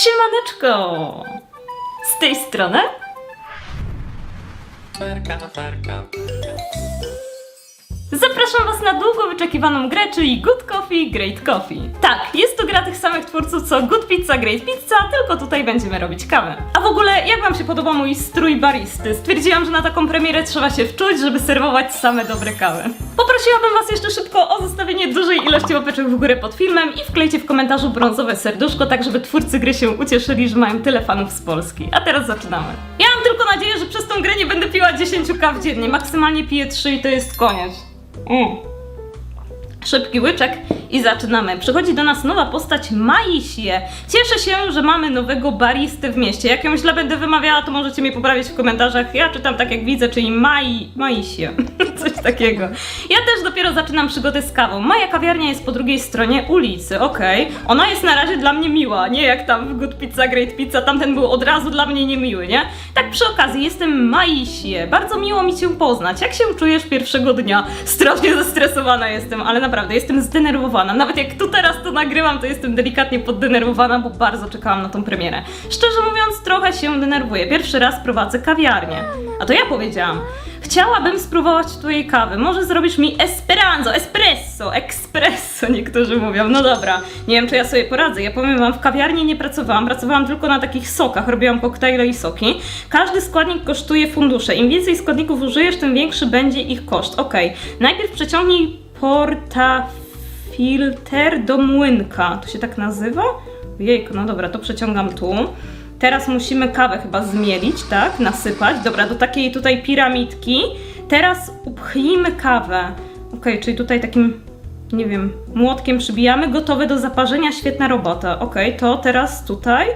Siemaneczko! Z tej strony Ferka, ferka. Zapraszam Was na długo wyczekiwaną grę, czyli Good Coffee, Great Coffee. Tak, jest to gra tych samych twórców co Good Pizza, Great Pizza, tylko tutaj będziemy robić kawę. A w ogóle, jak Wam się podoba mój strój baristy? Stwierdziłam, że na taką premierę trzeba się wczuć, żeby serwować same dobre kawy. Poprosiłabym Was jeszcze szybko o zostawienie dużej ilości łapeczek w górę pod filmem i wklejcie w komentarzu brązowe serduszko, tak żeby twórcy gry się ucieszyli, że mają tyle fanów z Polski. A teraz zaczynamy. Ja mam tylko nadzieję, że przez tą grę nie będę piła 10 kaw dziennie. Maksymalnie piję 3 i to jest koniec. Mm. Szybki łyczek i zaczynamy. Przychodzi do nas nowa postać Maisie. Cieszę się, że mamy nowego baristy w mieście. Jak ją źle będę wymawiała, to możecie mnie poprawić w komentarzach. Ja czytam tak jak widzę, czyli Mai... Maisie. Coś takiego. Ja też dopiero zaczynam przygodę z kawą. Moja kawiarnia jest po drugiej stronie ulicy, okej. Ona jest na razie dla mnie miła, nie jak tam w Good Pizza, Great Pizza, tamten był od razu dla mnie niemiły, nie? Tak przy okazji, jestem Maisie. Bardzo miło mi Cię poznać. Jak się czujesz pierwszego dnia? Strasznie zestresowana jestem, ale naprawdę jestem zdenerwowana. Nawet jak tu teraz to nagrywam, to jestem delikatnie poddenerwowana, bo bardzo czekałam na tą premierę. Szczerze mówiąc, trochę się denerwuję. Pierwszy raz prowadzę kawiarnię. A to ja powiedziałam. Chciałabym spróbować twojej kawy. Może zrobisz mi esperanzo, espresso, espresso, niektórzy mówią. No dobra, nie wiem czy ja sobie poradzę. Ja powiem wam, w kawiarni nie pracowałam, pracowałam tylko na takich sokach, robiłam koktajle i soki. Każdy składnik kosztuje fundusze. Im więcej składników użyjesz, tym większy będzie ich koszt. Okej, najpierw przeciągnij portafilter do młynka. To się tak nazywa? Jejku, no dobra, to przeciągam tu. Teraz musimy kawę chyba zmielić, tak? Nasypać. Dobra, do takiej tutaj piramidki. Teraz upchnijmy kawę. Okej, czyli tutaj takim, nie wiem, młotkiem przybijamy. Gotowe do zaparzenia, świetna robota. Okej, to teraz tutaj.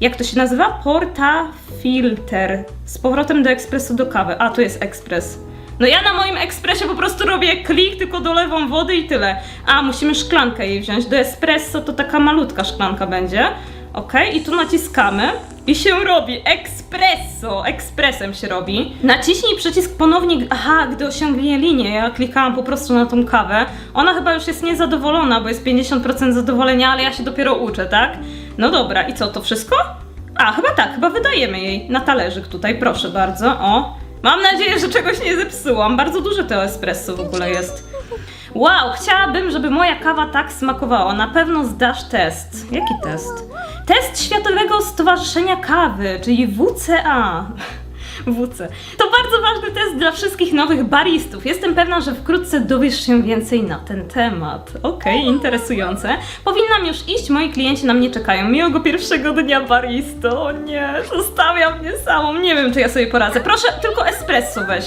Jak to się nazywa? Portafilter. Z powrotem do ekspresu do kawy. A, tu jest ekspres. No ja na moim ekspresie po prostu robię klik, tylko dolewam wody i tyle. A, musimy szklankę jej wziąć. Do espresso to taka malutka szklanka będzie. Ok, i tu naciskamy i się robi espresso. Ekspresem się robi. Naciśnij przycisk ponownie. Aha, gdy osiągnie linię. Ja klikałam po prostu na tą kawę. Ona chyba już jest niezadowolona, bo jest 50% zadowolenia, ale ja się dopiero uczę, tak? No dobra, i co, to wszystko? A, chyba tak, chyba wydajemy jej na talerzyk tutaj, proszę bardzo. O, mam nadzieję, że czegoś nie zepsułam. Bardzo duże to espresso w ogóle jest. Wow, chciałabym, żeby moja kawa tak smakowała. Na pewno zdasz test. Jaki test? Test Światowego Stowarzyszenia Kawy, czyli WCA. WC. To bardzo ważny test dla wszystkich nowych baristów. Jestem pewna, że wkrótce dowiesz się więcej na ten temat. Okej, interesujące. Powinnam już iść, moi klienci na mnie czekają. Miłego pierwszego dnia baristo. O nie, zostawiam mnie samą. Nie wiem, czy ja sobie poradzę. Proszę, tylko espresso weź.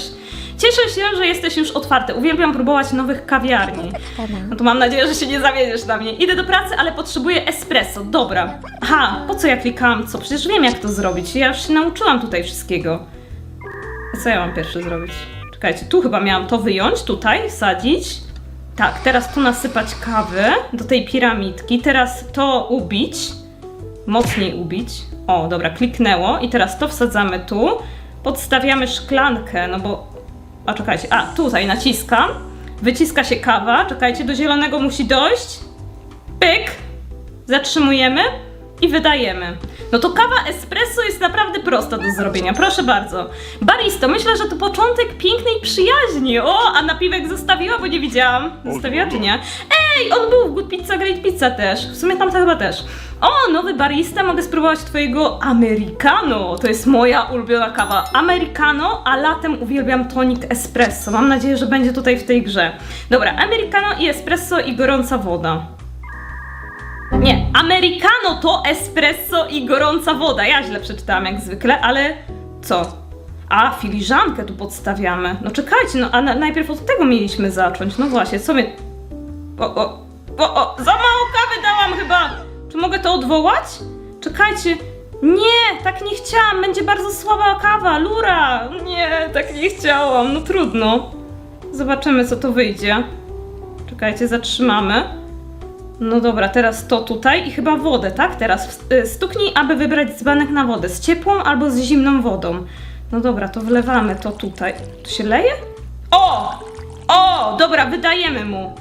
Cieszę się, że jesteś już otwarty. Uwielbiam próbować nowych kawiarni. No to mam nadzieję, że się nie zawiedziesz na mnie. Idę do pracy, ale potrzebuję espresso. Dobra. Aha, po co ja klikałam co? Przecież wiem jak to zrobić. Ja już się nauczyłam tutaj wszystkiego. A co ja mam pierwszy zrobić? Czekajcie, tu chyba miałam to wyjąć, tutaj wsadzić. Tak, teraz tu nasypać kawy do tej piramidki. Teraz to ubić. Mocniej ubić. O, dobra, kliknęło. I teraz to wsadzamy tu. Podstawiamy szklankę, no bo a czekajcie, a tutaj naciskam. Wyciska się kawa. Czekajcie, do zielonego musi dojść. Pyk. Zatrzymujemy i wydajemy. No to kawa espresso jest naprawdę prosta do zrobienia. Proszę bardzo. Baristo, myślę, że to początek pięknej przyjaźni. O, a napiwek zostawiła, bo nie widziałam. Zostawiła czy nie? Ej, on był w Good Pizza, Great Pizza też. W sumie tamta chyba też. O, nowy barista, mogę spróbować twojego americano. To jest moja ulubiona kawa. Americano, a latem uwielbiam tonik espresso. Mam nadzieję, że będzie tutaj w tej grze. Dobra, americano i espresso i gorąca woda. Nie, americano to espresso i gorąca woda. Ja źle przeczytałam jak zwykle, ale co? A, filiżankę tu podstawiamy. No czekajcie, no a na, najpierw od tego mieliśmy zacząć. No właśnie, co my... O, o, o, o, za mało kawy dałam chyba! Czy mogę to odwołać? Czekajcie. Nie, tak nie chciałam, będzie bardzo słaba kawa, lura! Nie, tak nie chciałam, no trudno. Zobaczymy, co to wyjdzie. Czekajcie, zatrzymamy. No dobra, teraz to tutaj i chyba wodę, tak? Teraz y, stuknij, aby wybrać dzbanek na wodę. Z ciepłą albo z zimną wodą. No dobra, to wlewamy to tutaj. To się leje? O! O! Dobra, wydajemy mu.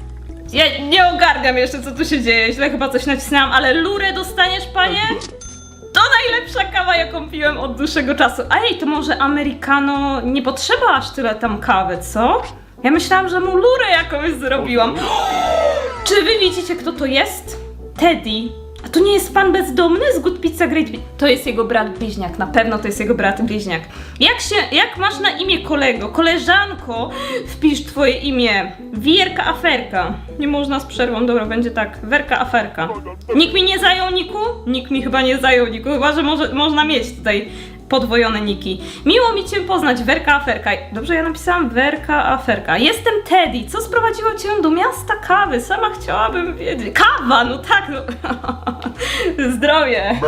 Ja nie ogarniam jeszcze, co tu się dzieje. Źle chyba coś nacisnęłam, ale lurę dostaniesz, panie? najlepsza kawa, jaką piłem od dłuższego czasu. A ej, to może americano nie potrzeba aż tyle tam kawy, co? Ja myślałam, że mu lurę jakąś zrobiłam. Czy wy widzicie, kto to jest? Teddy. A to nie jest pan bezdomny z Good Pizza Great To jest jego brat bliźniak, na pewno to jest jego brat bliźniak. Jak się, jak masz na imię kolego, koleżanko, wpisz twoje imię. Wierka Aferka. Nie można z przerwą, dobra, będzie tak. Werka Aferka. Nikt mi nie zajął niku? Nikt mi chyba nie zajął niku, chyba że może, można mieć tutaj podwojone niki. Miło mi Cię poznać, Werka Aferka. Dobrze, ja napisałam Werka Aferka. Jestem Teddy. Co sprowadziło Cię do miasta kawy? Sama chciałabym wiedzieć. Kawa, no tak. No. Zdrowie.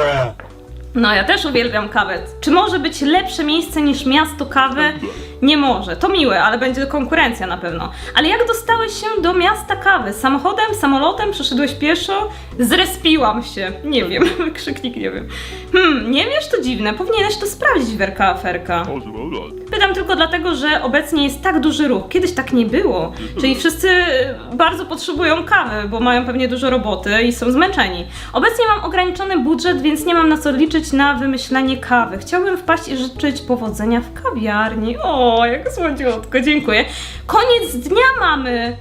No, ja też uwielbiam kawę. Czy może być lepsze miejsce niż miasto kawy? Nie może. To miłe, ale będzie konkurencja na pewno. Ale jak dostałeś się do miasta kawy? Samochodem, samolotem? Przeszedłeś pieszo? Zrespiłam się. Nie wiem. Krzyknik nie wiem. Hmm, nie wiesz? To dziwne. Powinieneś to sprawdzić, Werka Aferka. Pytam tylko dlatego, że obecnie jest tak duży ruch. Kiedyś tak nie było. Czyli wszyscy bardzo potrzebują kawy, bo mają pewnie dużo roboty i są zmęczeni. Obecnie mam ograniczony budżet, więc nie mam na co liczyć na wymyślenie kawy. Chciałbym wpaść i życzyć powodzenia w kawiarni. O, jak słodziutko, dziękuję. Koniec dnia mamy!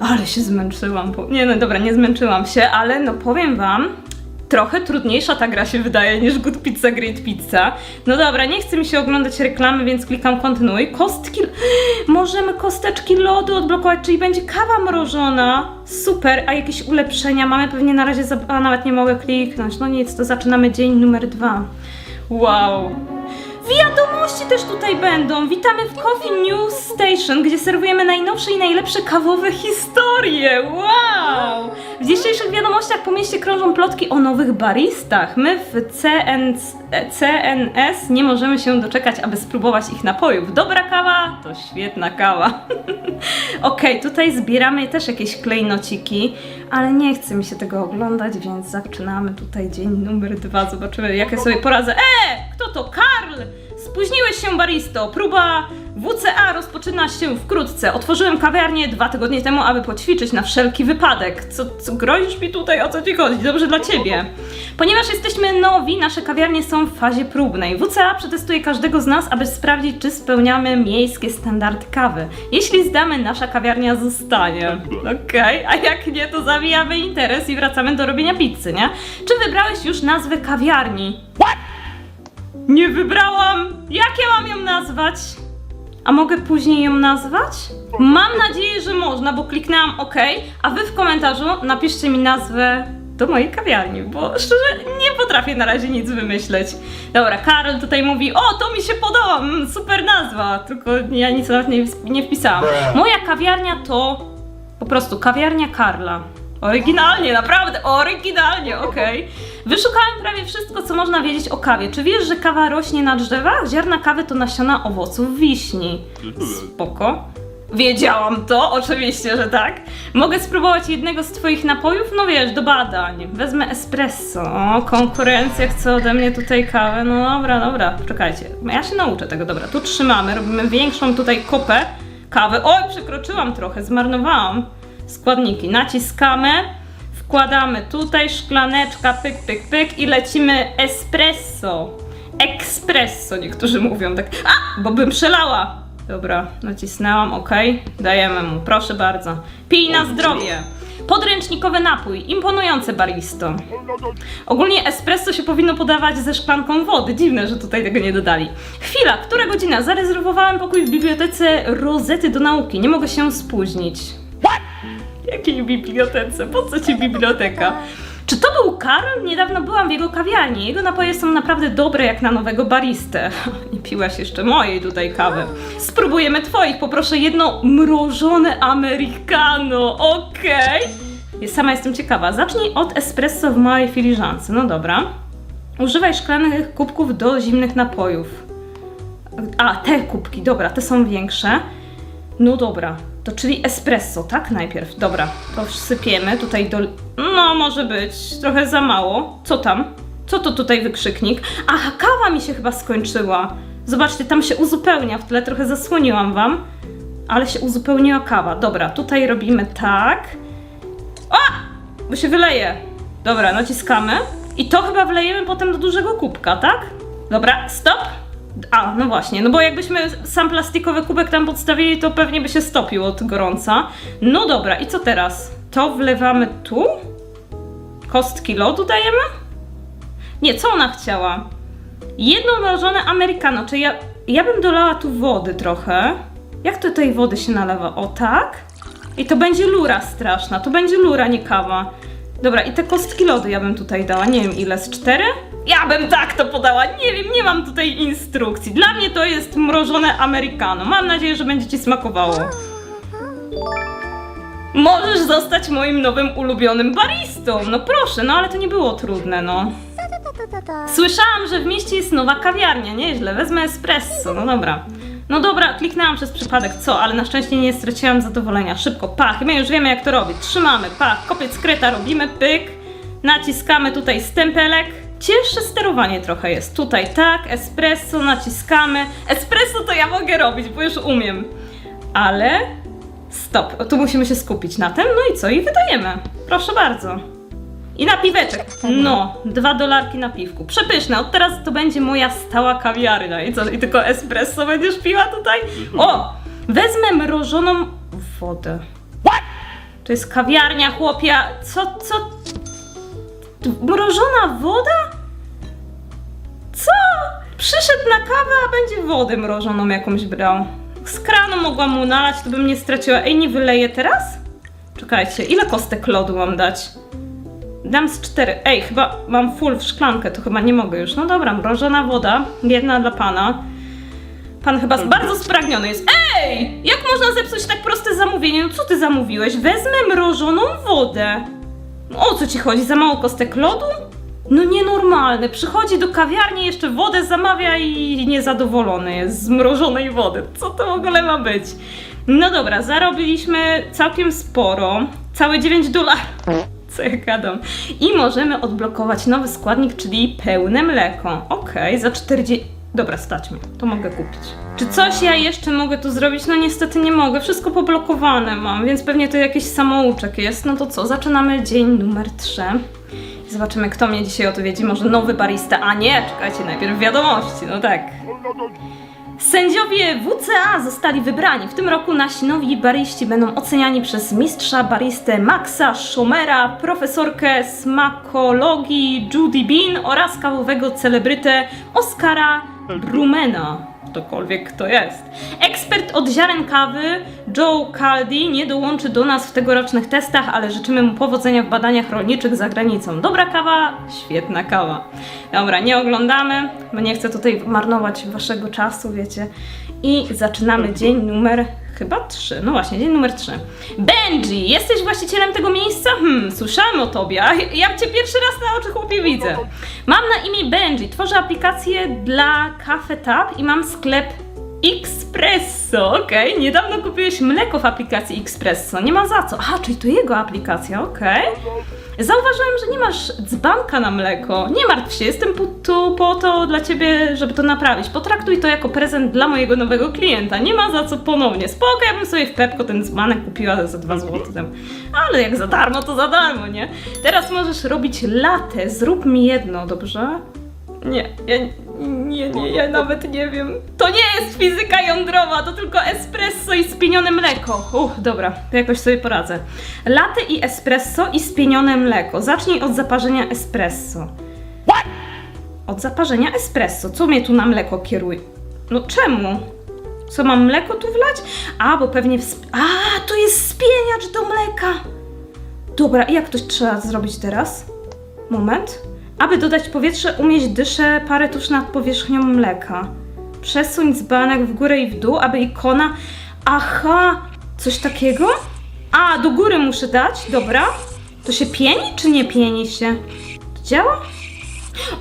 Ale się zmęczyłam. Nie no dobra, nie zmęczyłam się, ale no powiem wam, trochę trudniejsza ta gra się wydaje niż Good Pizza Great Pizza. No dobra, nie chce mi się oglądać reklamy, więc klikam kontynuuj. Kostki... Możemy kosteczki lodu odblokować, czyli będzie kawa mrożona. Super, a jakieś ulepszenia mamy? Pewnie na razie, za... a nawet nie mogę kliknąć. No nic, to zaczynamy dzień numer dwa. Wow. Wiadomości też tutaj będą. Witamy w Coffee News Station, gdzie serwujemy najnowsze i najlepsze kawowe historie. Wow! W dzisiejszych wiadomościach po mieście krążą plotki o nowych baristach. My w CN, CNS nie możemy się doczekać, aby spróbować ich napojów. Dobra kawa to świetna kawa. Okej, tutaj zbieramy też jakieś klejnociki, ale nie chce mi się tego oglądać, więc zaczynamy tutaj dzień numer dwa. Zobaczymy, jakie sobie poradzę. E! Kto to? Karl! Spóźniłeś się, baristo. Próba WCA rozpoczyna się wkrótce. Otworzyłem kawiarnię dwa tygodnie temu, aby poćwiczyć na wszelki wypadek. Co, co grozisz mi tutaj? O co ci chodzi? Dobrze dla ciebie. Ponieważ jesteśmy nowi, nasze kawiarnie są w fazie próbnej. WCA przetestuje każdego z nas, aby sprawdzić, czy spełniamy miejskie standardy kawy. Jeśli zdamy, nasza kawiarnia zostanie. Okej, a jak nie, to zawijamy interes i wracamy do robienia pizzy, nie? Czy wybrałeś już nazwę kawiarni? Nie wybrałam! Jak ja mam ją nazwać? A mogę później ją nazwać? Mam nadzieję, że można, bo kliknęłam OK, a wy w komentarzu napiszcie mi nazwę do mojej kawiarni, bo szczerze nie potrafię na razie nic wymyśleć. Dobra, Karol tutaj mówi, o to mi się podoba, mm, super nazwa, tylko ja nic nawet nie, nie wpisałam. Moja kawiarnia to po prostu kawiarnia Karla. Oryginalnie, naprawdę, oryginalnie, okej. Wyszukałem prawie wszystko, co można wiedzieć o kawie. Czy wiesz, że kawa rośnie na drzewach? Ziarna kawy to nasiona owoców wiśni. Spoko. Wiedziałam to, oczywiście, że tak. Mogę spróbować jednego z twoich napojów? No wiesz, do badań. Wezmę espresso. O, konkurencja chce ode mnie tutaj kawę. No dobra, dobra, czekajcie. Ja się nauczę tego, dobra. Tu trzymamy, robimy większą tutaj kopę kawy. Oj, przekroczyłam trochę, zmarnowałam składniki. Naciskamy, wkładamy tutaj szklaneczka, pyk, pyk, pyk i lecimy espresso. Espresso niektórzy mówią tak. A, bo bym przelała. Dobra, nacisnęłam, ok. Dajemy mu, proszę bardzo. Pij na zdrowie. Podręcznikowy napój, imponujące baristo. Ogólnie espresso się powinno podawać ze szklanką wody. Dziwne, że tutaj tego nie dodali. Chwila, która godzina? Zarezerwowałem pokój w bibliotece Rozety do nauki. Nie mogę się spóźnić. Jakiej bibliotece? Po co ci biblioteka? Czy to był Karl? Niedawno byłam w jego kawiarni. Jego napoje są naprawdę dobre jak na nowego baristę. Nie piłaś jeszcze mojej tutaj kawy. Spróbujemy twoich. Poproszę jedno mrożone americano. Okej. Ja Sama jestem ciekawa. Zacznij od espresso w małej filiżance. No dobra. Używaj szklanych kubków do zimnych napojów. A, te kubki, dobra, te są większe. No dobra, to czyli espresso, tak? Najpierw, dobra, to wsypiemy tutaj do... No, może być, trochę za mało. Co tam? Co to tutaj wykrzyknik? Aha, kawa mi się chyba skończyła. Zobaczcie, tam się uzupełnia, w tle trochę zasłoniłam wam. Ale się uzupełniła kawa. Dobra, tutaj robimy tak. A! Bo się wyleje. Dobra, naciskamy. I to chyba wlejemy potem do dużego kubka, tak? Dobra, stop. A, no właśnie, no bo jakbyśmy sam plastikowy kubek tam podstawili, to pewnie by się stopił od gorąca. No dobra, i co teraz? To wlewamy tu? Kostki lodu dajemy? Nie, co ona chciała? Jedno mrożone americano, czy ja, ja bym dolała tu wody trochę. Jak to tej wody się nalewa? O tak? I to będzie lura straszna, to będzie lura, nie kawa. Dobra, i te kostki lodu ja bym tutaj dała, nie wiem ile, z cztery? Ja bym tak to podała, nie wiem, nie mam tutaj instrukcji. Dla mnie to jest mrożone americano. Mam nadzieję, że będzie Ci smakowało. Możesz zostać moim nowym ulubionym baristą. No proszę, no ale to nie było trudne, no. Słyszałam, że w mieście jest nowa kawiarnia, nieźle, wezmę espresso, no dobra. No dobra, kliknęłam przez przypadek, co, ale na szczęście nie straciłam zadowolenia. Szybko, pach, my już wiemy jak to robić. Trzymamy, pach, kopiec kreta robimy, pyk. Naciskamy tutaj stempelek. Cięższe sterowanie trochę jest. Tutaj tak, espresso, naciskamy. Espresso to ja mogę robić, bo już umiem. Ale stop, tu musimy się skupić na tym. No i co? I wydajemy. Proszę bardzo. I napiweczek. No, dwa dolarki na piwku. Przepyszne. Od teraz to będzie moja stała kawiarnia. I co? I tylko espresso będziesz piła tutaj? O! Wezmę mrożoną wodę. To jest kawiarnia, chłopia. Co, co? Mrożona woda? Co? Przyszedł na kawę, a będzie wodę mrożoną jakąś brał. Z kranu mogłam mu nalać, to bym nie straciła. Ej, nie wyleję teraz? Czekajcie, ile kostek lodu mam dać? Dam z cztery. Ej, chyba mam full w szklankę, to chyba nie mogę już. No dobra, mrożona woda, jedna dla pana. Pan chyba bardzo spragniony jest. Ej! Jak można zepsuć tak proste zamówienie? No co ty zamówiłeś? Wezmę mrożoną wodę. No o co ci chodzi? Za mało kostek lodu? No nienormalny. Przychodzi do kawiarni, jeszcze wodę zamawia i niezadowolony jest z mrożonej wody. Co to w ogóle ma być? No dobra, zarobiliśmy całkiem sporo. Całe 9 dolarów. Co ja gadam? I możemy odblokować nowy składnik, czyli pełne mleko. Okej, za 40... Dobra, stać mnie, to mogę kupić. Czy coś ja jeszcze mogę tu zrobić? No niestety nie mogę, wszystko poblokowane mam, więc pewnie to jakiś samouczek jest. No to co, zaczynamy dzień numer 3. Zobaczymy, kto mnie dzisiaj odwiedzi. Może nowy barista, a nie, czekajcie, najpierw wiadomości, no tak. Sędziowie WCA zostali wybrani. W tym roku nasi nowi baryści będą oceniani przez mistrza baristę Maxa Schomera, profesorkę smakologii Judy Bean oraz kawowego celebrytę Oskara Brumena. Ktokolwiek kto jest. Ekspert od ziaren kawy Joe Caldi nie dołączy do nas w tegorocznych testach, ale życzymy mu powodzenia w badaniach rolniczych za granicą. Dobra kawa, świetna kawa. Dobra, nie oglądamy, bo nie chcę tutaj marnować waszego czasu, wiecie. I zaczynamy dzień numer chyba 3. No właśnie, dzień numer 3. Benji, jesteś właścicielem tego miejsca? Hmm, słyszałem o tobie, a ja cię pierwszy raz na oczy chłopie widzę. Mam na imię Benji, tworzę aplikację dla Cafe Tab i mam sklep Expresso, okej. Niedawno kupiłeś mleko w aplikacji Expresso, nie ma za co. Aha, czyli to jego aplikacja, okej. Zauważyłem, że nie masz dzbanka na mleko. Nie martw się, jestem tu po to dla ciebie, żeby to naprawić. Potraktuj to jako prezent dla mojego nowego klienta. Nie ma za co ponownie. Spoko, ja bym sobie w Pepko ten dzbanek kupiła za 2 zł. Ale jak za darmo, to za darmo, nie? Teraz możesz robić latę. Zrób mi jedno, dobrze? Nie, ja nie, nie, ja nawet nie wiem. To nie jest fizyka jądrowa, to tylko espresso i spienione mleko. Uff, dobra, to jakoś sobie poradzę. Latte i espresso i spienione mleko. Zacznij od zaparzenia espresso. Od zaparzenia espresso. Co mnie tu na mleko kieruje? No czemu? Co, mam mleko tu wlać? A, bo pewnie... W sp- A, to jest spieniacz do mleka. Dobra, i jak to trzeba zrobić teraz? Moment. Aby dodać powietrze, umieść dyszę parę tuż nad powierzchnią mleka. Przesuń dzbanek w górę i w dół, aby ikona... Aha! Coś takiego? A, do góry muszę dać, dobra. To się pieni, czy nie pieni się? To działa?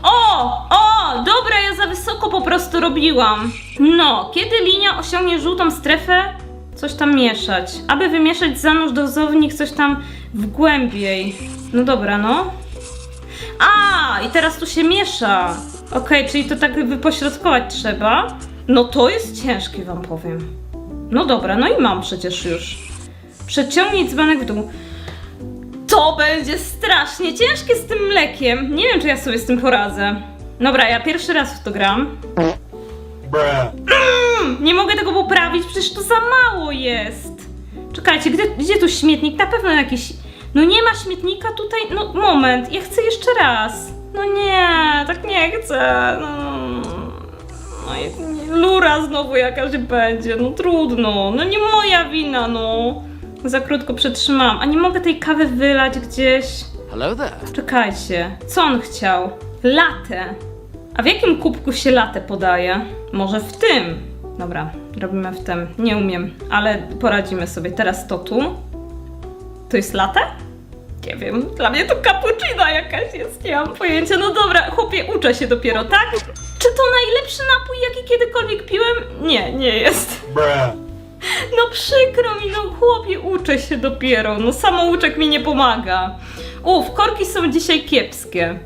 O! O! Dobra, ja za wysoko po prostu robiłam. No, kiedy linia osiągnie żółtą strefę, coś tam mieszać. Aby wymieszać zanurz dozownik coś tam w głębiej. No dobra, no. A, i teraz tu się miesza. Okej, czyli to tak wypośrodkować trzeba. No to jest ciężkie, wam powiem. No dobra, no i mam przecież już. Przeciągnij dzbanek w dół. To będzie strasznie ciężkie z tym mlekiem. Nie wiem, czy ja sobie z tym poradzę. Dobra, ja pierwszy raz w to gram. Bruh. Nie mogę tego poprawić, przecież to za mało jest. Czekajcie, gdzie, gdzie tu śmietnik? Na pewno jakiś. No nie ma śmietnika tutaj. No moment, ja chcę jeszcze raz. No nie, tak nie chcę. No, no lura znowu jakaś będzie. No trudno. No nie moja wina, no. Za krótko przetrzymałam. A nie mogę tej kawy wylać gdzieś. Hello there. Czekajcie, co on chciał? Latę. A w jakim kubku się latę podaje? Może w tym. Dobra, robimy w tym. Nie umiem, ale poradzimy sobie. Teraz to tu. To jest latę? Nie wiem, dla mnie to cappuccino jakaś jest, nie mam pojęcia. No dobra, chłopie, uczę się dopiero, tak? Czy to najlepszy napój, jaki kiedykolwiek piłem? Nie, nie jest. No przykro mi, no chłopie, uczę się dopiero. No samouczek mi nie pomaga. Uf, korki są dzisiaj kiepskie.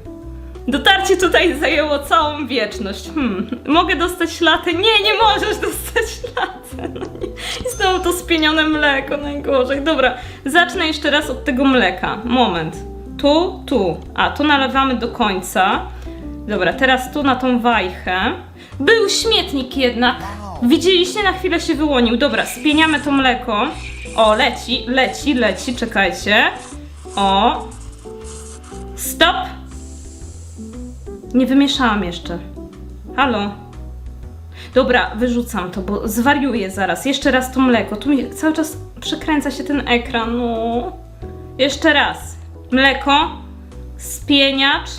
Dotarcie tutaj zajęło całą wieczność. Hmm, mogę dostać latę? Nie, nie możesz dostać latę. No. I znowu to spienione mleko, najgorzej. Dobra, zacznę jeszcze raz od tego mleka. Moment. Tu, tu. A, tu nalewamy do końca. Dobra, teraz tu na tą wajchę. Był śmietnik jednak. Widzieliście, na chwilę się wyłonił. Dobra, spieniamy to mleko. O, leci, leci, leci, czekajcie. O. Stop! Nie wymieszałam jeszcze. Halo? Dobra, wyrzucam to, bo zwariuję zaraz. Jeszcze raz to mleko. Tu mi cały czas przekręca się ten ekran. No. Jeszcze raz. Mleko, spieniacz.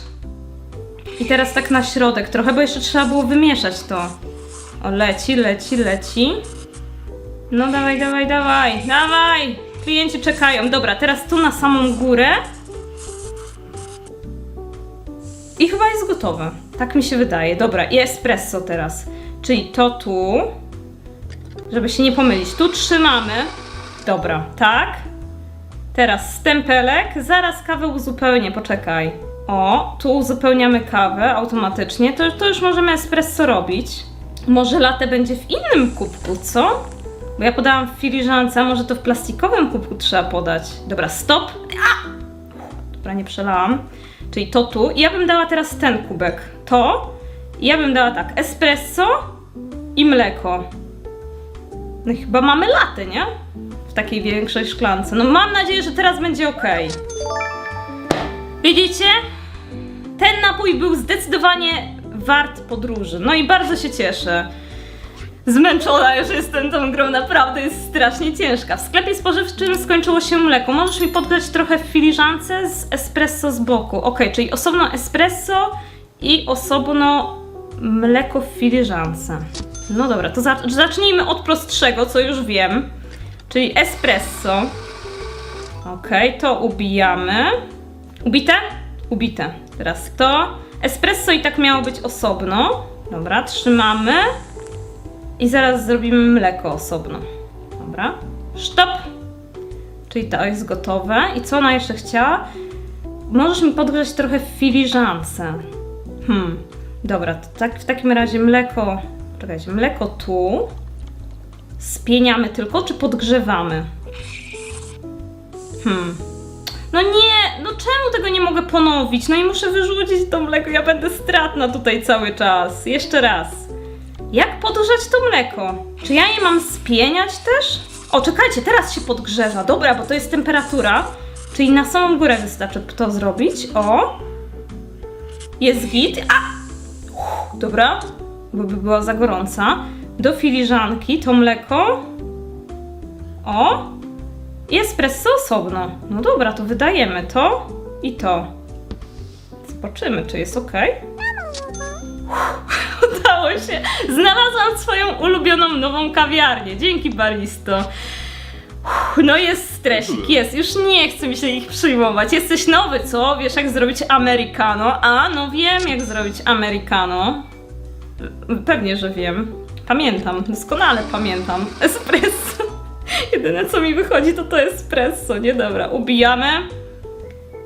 I teraz tak na środek trochę, bo jeszcze trzeba było wymieszać to. O, leci, leci, leci. No dawaj, dawaj, dawaj, dawaj! Klienci czekają. Dobra, teraz tu na samą górę. I chyba jest gotowe. Tak mi się wydaje. Dobra, i espresso teraz. Czyli to tu. Żeby się nie pomylić. Tu trzymamy. Dobra, tak. Teraz stempelek. Zaraz kawę uzupełnię, poczekaj. O, tu uzupełniamy kawę automatycznie. To, to już możemy espresso robić. Może latte będzie w innym kubku, co? Bo ja podałam w filiżance, a może to w plastikowym kubku trzeba podać. Dobra, stop. A! Dobra, nie przelałam. Czyli to tu. I ja bym dała teraz ten kubek. To. I ja bym dała tak, espresso i mleko. No chyba mamy latte, nie? W takiej większej szklance. No mam nadzieję, że teraz będzie ok. Widzicie? Ten napój był zdecydowanie wart podróży. No i bardzo się cieszę. Zmęczona już jestem tą grą, naprawdę jest strasznie ciężka. W sklepie spożywczym skończyło się mleko. Możesz mi podgrać trochę w filiżance z espresso z boku. Ok, czyli osobno espresso i osobno mleko w filiżance. No dobra, to zac- zacznijmy od prostszego, co już wiem. Czyli espresso. Ok, to ubijamy. Ubite? Ubite. Teraz to. Espresso i tak miało być osobno. Dobra, trzymamy. I zaraz zrobimy mleko osobno. Dobra. Stop! Czyli to jest gotowe. I co ona jeszcze chciała? Możesz mi podgrzać trochę filiżance. Hmm. Dobra, to tak, w takim razie mleko. Czekajcie, mleko tu. Spieniamy tylko, czy podgrzewamy? Hmm. No nie, no czemu tego nie mogę ponowić? No i muszę wyrzucić to mleko, ja będę stratna tutaj cały czas. Jeszcze raz. Jak podgrzać to mleko? Czy ja je mam spieniać też? O, czekajcie, teraz się podgrzewa. Dobra, bo to jest temperatura. Czyli na samą górę wystarczy to zrobić. O! Jest git. A! Uff, dobra, bo by była za gorąca. Do filiżanki to mleko. O! I espresso osobno. No dobra, to wydajemy to i to. Zobaczymy, czy jest ok. Udało się. Znalazłam swoją ulubioną nową kawiarnię. Dzięki baristo. Uff, No jest stresik, jest. Już nie chce mi się ich przyjmować. Jesteś nowy, co? Wiesz jak zrobić americano? A, no wiem jak zrobić americano. Pewnie, że wiem. Pamiętam, doskonale pamiętam. Espresso. Jedyne co mi wychodzi to to espresso, nie? Dobra, ubijamy.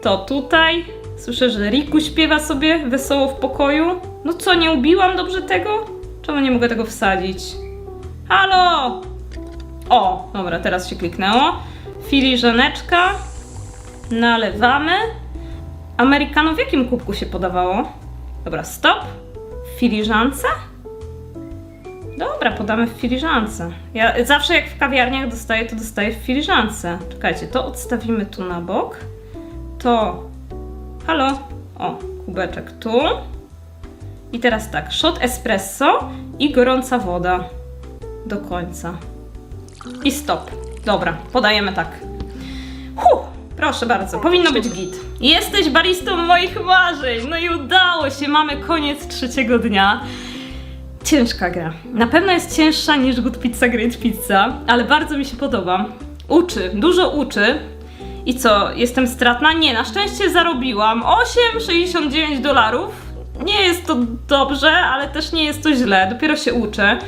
To tutaj. Słyszę, że Riku śpiewa sobie wesoło w pokoju. No co, nie ubiłam dobrze tego? Czemu nie mogę tego wsadzić? Halo! O, dobra, teraz się kliknęło. Filiżaneczka. nalewamy. Amerykano w jakim kubku się podawało? Dobra, stop. W filiżance? Dobra, podamy w filiżance. Ja zawsze jak w kawiarniach dostaję, to dostaję w filiżance. Czekajcie, to odstawimy tu na bok. To. Halo? O, kubeczek tu. I teraz tak, shot espresso i gorąca woda. Do końca. I stop. Dobra, podajemy tak. Huh, proszę bardzo, powinno być git. Jesteś baristą moich marzeń. No i udało się, mamy koniec trzeciego dnia. Ciężka gra. Na pewno jest cięższa niż Good Pizza Great Pizza, ale bardzo mi się podoba. Uczy, dużo uczy. I co, jestem stratna? Nie, na szczęście zarobiłam 8,69 dolarów. Nie jest to dobrze, ale też nie jest to źle, dopiero się uczę.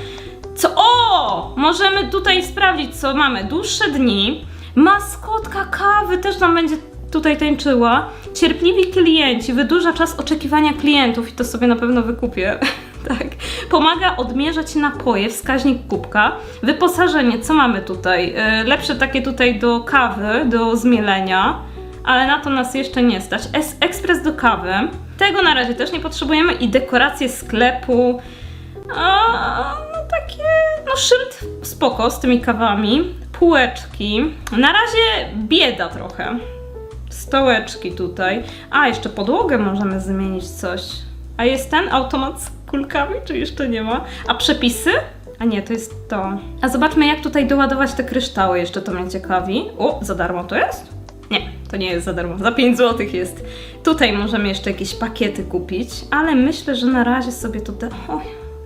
Co? O! Możemy tutaj sprawdzić, co mamy. Dłuższe dni. Maskotka kawy też nam będzie tutaj tańczyła. Cierpliwi klienci, wydłuża czas oczekiwania klientów i to sobie na pewno wykupię. tak. Pomaga odmierzać napoje, wskaźnik kubka. Wyposażenie, co mamy tutaj? Yy, lepsze takie tutaj do kawy, do zmielenia. Ale na to nas jeszcze nie stać. Es- ekspres do kawy. Tego na razie też nie potrzebujemy. I dekoracje sklepu. A, no takie, no szyld spoko z tymi kawami, półeczki. Na razie bieda trochę. Stołeczki tutaj. A, jeszcze podłogę możemy zmienić coś. A jest ten automat z kulkami, czy jeszcze nie ma? A przepisy? A nie, to jest to. A zobaczmy, jak tutaj doładować te kryształy, jeszcze to mnie ciekawi. O, za darmo to jest? Nie, to nie jest za darmo, za 5 zł jest. Tutaj możemy jeszcze jakieś pakiety kupić, ale myślę, że na razie sobie to. Oj,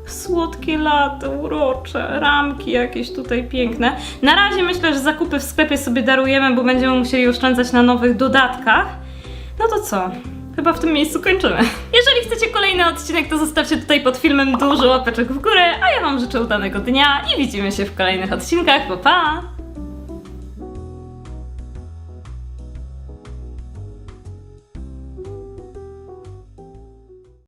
słodkie lato, urocze, ramki jakieś tutaj piękne. Na razie myślę, że zakupy w sklepie sobie darujemy, bo będziemy musieli oszczędzać na nowych dodatkach. No to co? Chyba w tym miejscu kończymy. Jeżeli chcecie kolejny odcinek, to zostawcie tutaj pod filmem dużo łapeczek w górę, a ja Wam życzę udanego dnia i widzimy się w kolejnych odcinkach. Pa, pa!